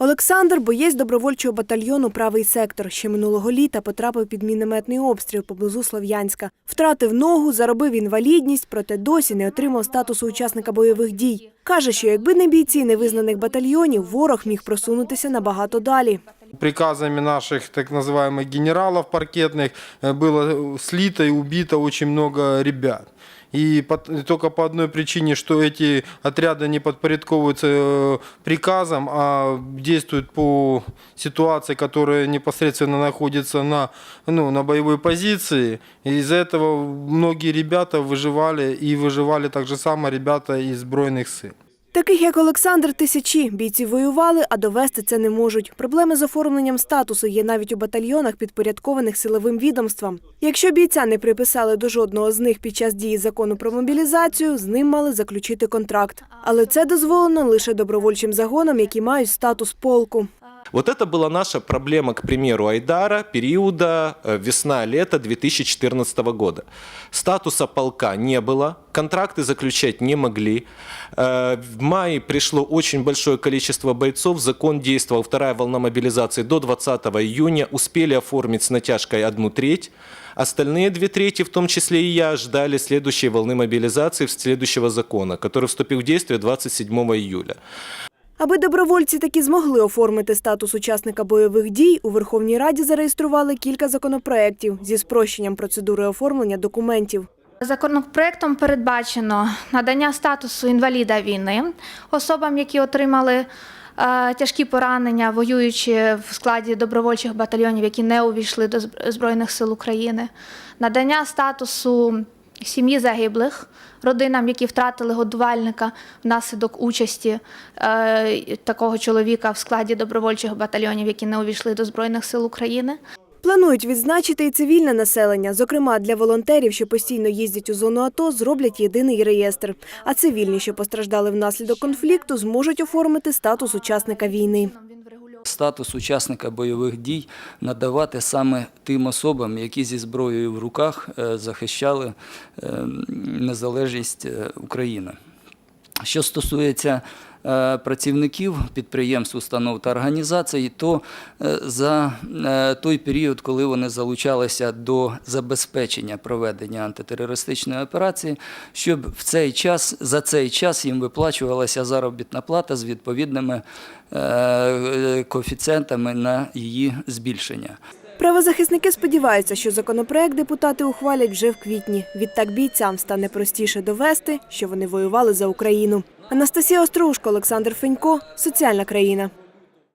Олександр боєць добровольчого батальйону Правий сектор. Ще минулого літа потрапив під мінометний обстріл поблизу Слов'янська. Втратив ногу, заробив інвалідність, проте досі не отримав статусу учасника бойових дій. Каже, що якби не бійці невизнаних батальйонів, ворог міг просунутися набагато далі. Приказами наших так называемых генералов паркетных э, было слито и убито очень много ребят. И по- только по одной причине, что эти отряды не подпорядковываются э, приказам, а действуют по ситуации, которая непосредственно находится на, ну, на боевой позиции. И из-за этого многие ребята выживали, и выживали так же само ребята из сбройных сил. Таких як Олександр, тисячі бійці воювали, а довести це не можуть. Проблеми з оформленням статусу є навіть у батальйонах, підпорядкованих силовим відомствам. Якщо бійця не приписали до жодного з них під час дії закону про мобілізацію, з ним мали заключити контракт. Але це дозволено лише добровольчим загонам, які мають статус полку. Вот это была наша проблема, к примеру, Айдара периода э, весна-лето 2014 года. Статуса полка не было, контракты заключать не могли. Э, В мае пришло очень большое количество бойцов, закон действовал, вторая волна мобилизации до 20 июня, успели оформить с натяжкой одну треть. Остальные две трети, в том числе и я, ждали следующей волны мобилизации, следующего закона, который вступил в действие 27 июля. Аби добровольці таки змогли оформити статус учасника бойових дій, у Верховній Раді зареєстрували кілька законопроєктів зі спрощенням процедури оформлення документів. Законопроектом передбачено надання статусу інваліда війни особам, які отримали е, тяжкі поранення, воюючи в складі добровольчих батальйонів, які не увійшли до Збройних сил України, надання статусу сім'ї загиблих, родинам, які втратили годувальника внаслідок участі е, такого чоловіка в складі добровольчих батальйонів, які не увійшли до Збройних сил України. Планують відзначити і цивільне населення. Зокрема, для волонтерів, що постійно їздять у зону АТО, зроблять єдиний реєстр. А цивільні, що постраждали внаслідок конфлікту, зможуть оформити статус учасника війни. Статус учасника бойових дій надавати саме тим особам, які зі зброєю в руках е, захищали е, незалежність е, України. Що стосується працівників підприємств, установ та організацій, то е, за е, той період, коли вони залучалися до забезпечення проведення антитерористичної операції, щоб в цей час за цей час їм виплачувалася заробітна плата з відповідними е, коефіцієнтами на її збільшення. Правозахисники сподіваються, що законопроект депутати ухвалять вже в квітні. Відтак бійцям стане простіше довести, що вони воювали за Україну. Анастасія Острушко, Олександр Фенько, Соціальна країна.